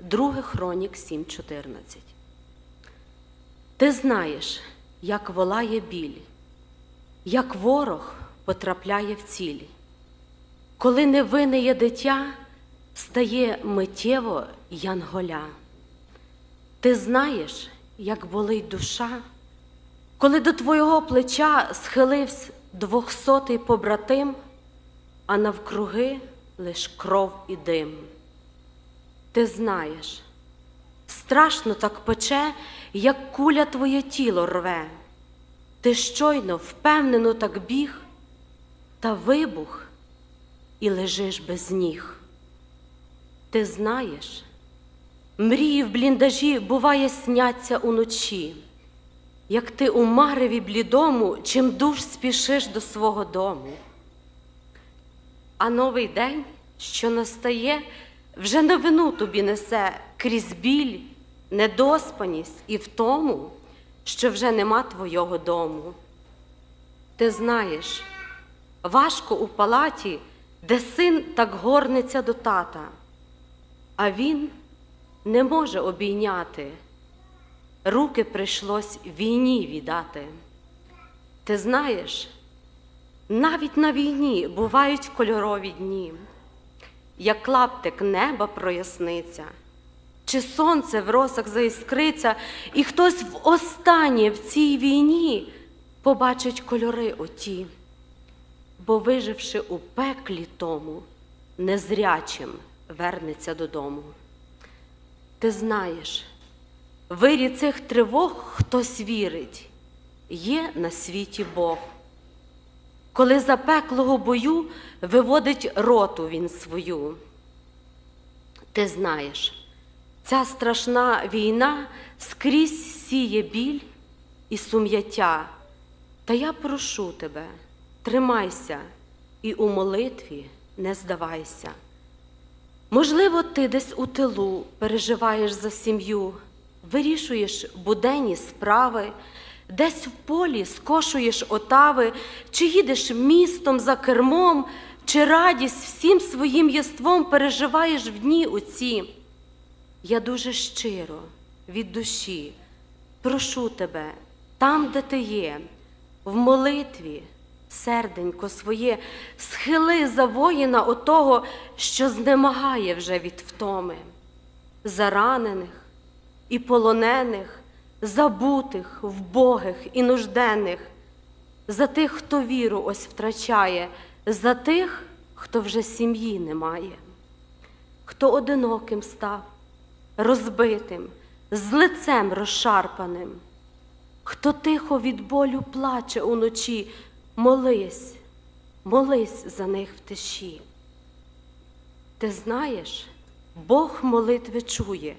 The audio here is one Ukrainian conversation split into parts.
2 Хронік 7.14. Ти знаєш, як волає біль, як ворог потрапляє в ціль. Коли невинне є дитя, стає миттєво янголя. Ти знаєш, як болить душа, коли до твого плеча схилився двохсотий побратим, а навкруги лиш кров і дим. Ти знаєш, страшно так пече, як куля твоє тіло рве. Ти щойно впевнено так біг, та вибух і лежиш без ніг. Ти знаєш, мрії в бліндажі буває сняться уночі, як ти у мареві блідому, чим душ спішиш до свого дому. А новий день, що настає, вже новину тобі несе крізь біль, недоспаність і втому, що вже нема твого дому. Ти знаєш, важко у палаті, де син так горниться до тата, а він не може обійняти. Руки прийшлось війні віддати. Ти знаєш, навіть на війні бувають кольорові дні, як клаптик неба проясниться, чи сонце в росах заіскриться, і хтось в останнє в цій війні побачить кольори оті, бо, виживши у пеклі тому, незрячим вернеться додому. Ти знаєш, вирі цих тривог хтось вірить, є на світі Бог. Коли запеклого бою виводить роту він свою. Ти знаєш, ця страшна війна скрізь сіє біль і сум'яття. Та я прошу тебе, тримайся і у молитві не здавайся. Можливо, ти десь у тилу переживаєш за сім'ю, вирішуєш буденні справи, десь в полі скошуєш отави, чи їдеш містом за кермом, чи радість всім своїм єством переживаєш в дні оці. Я дуже щиро, від душі, прошу тебе, там, де ти є, в молитві, серденько своє, схили за воїна отого, що знемагає вже від втоми, заранених і полонених, забутих, вбогих і нужденних, за тих, хто віру ось втрачає, за тих, хто вже сім'ї не має, хто одиноким став, розбитим, з лицем розшарпаним. Хто тихо від болю плаче уночі, молись, молись за них в тиші. Ти знаєш, Бог молитви чує,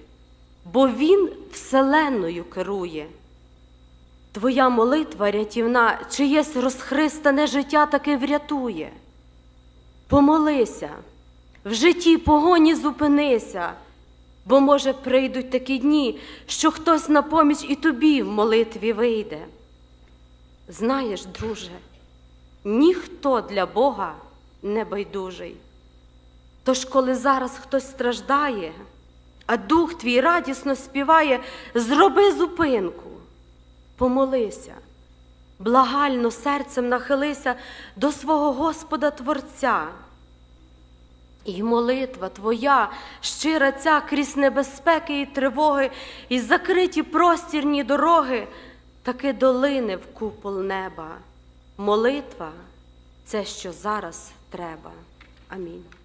бо Він вселенною керує. Твоя молитва рятівна, чиєсь розхристане життя таки врятує. Помолися, в житті погоні зупинися, бо, може, прийдуть такі дні, що хтось на поміч і тобі в молитві вийде. Знаєш, друже, ніхто для Бога не байдужий. Тож, коли зараз хтось страждає, а дух твій радісно співає, зроби зупинку, помолися, благально серцем нахилися до свого Господа Творця. І молитва твоя, щира ця крізь небезпеки і тривоги, і закриті простірні дороги, таки долине в купол неба. Молитва це що зараз треба. Амінь.